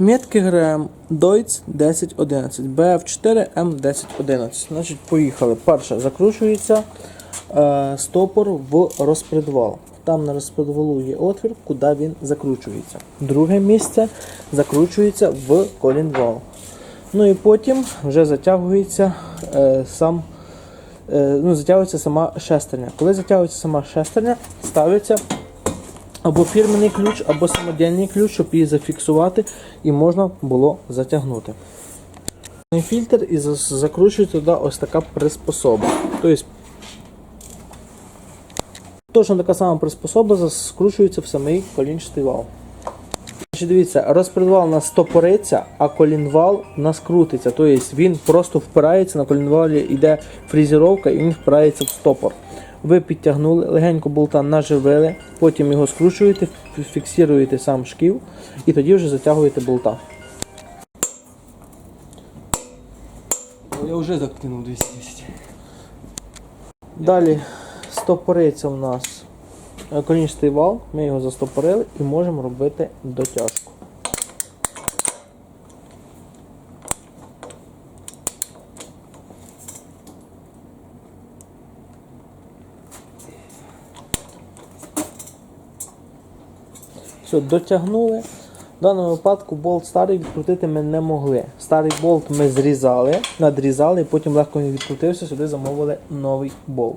Метки ГРМ Deutz 1011, BF4 M1011. Значить, поїхали. Перше, закручується е, стопор в розпредвал. Там на розпредвалу є отвір, куди він закручується. Друге місце закручується в колінвал. Ну і потім вже затягується е, сам. е, Ну, затягується сама шестерня. Коли затягується сама шестерня, ставиться або фірменний ключ, або самодільний ключ, щоб її зафіксувати і можна було затягнути. Фільтр і за- закручується туди ось така приспособа. Тобто, точно така сама приспособа скручується в самий колінчатий вал. Дивіться, розпредвал у нас стопориться, а колінвал у нас крутиться. Тобто він просто впирається, на колінвалі йде фрезеровка і він впирається в стопор. Ви підтягнули, легенько болта наживили, потім його скручуєте, фі- фіксуєте сам шків і тоді вже затягуєте болта. Я вже закинув 210. Далі стопориться у нас е, колінчатий вал, ми його застопорили і можемо робити дотяжку. Все, дотягнули. В даному випадку болт старий відкрутити ми не могли. Старий болт ми зрізали, надрізали, і потім легко він відкрутився, сюди замовили новий болт.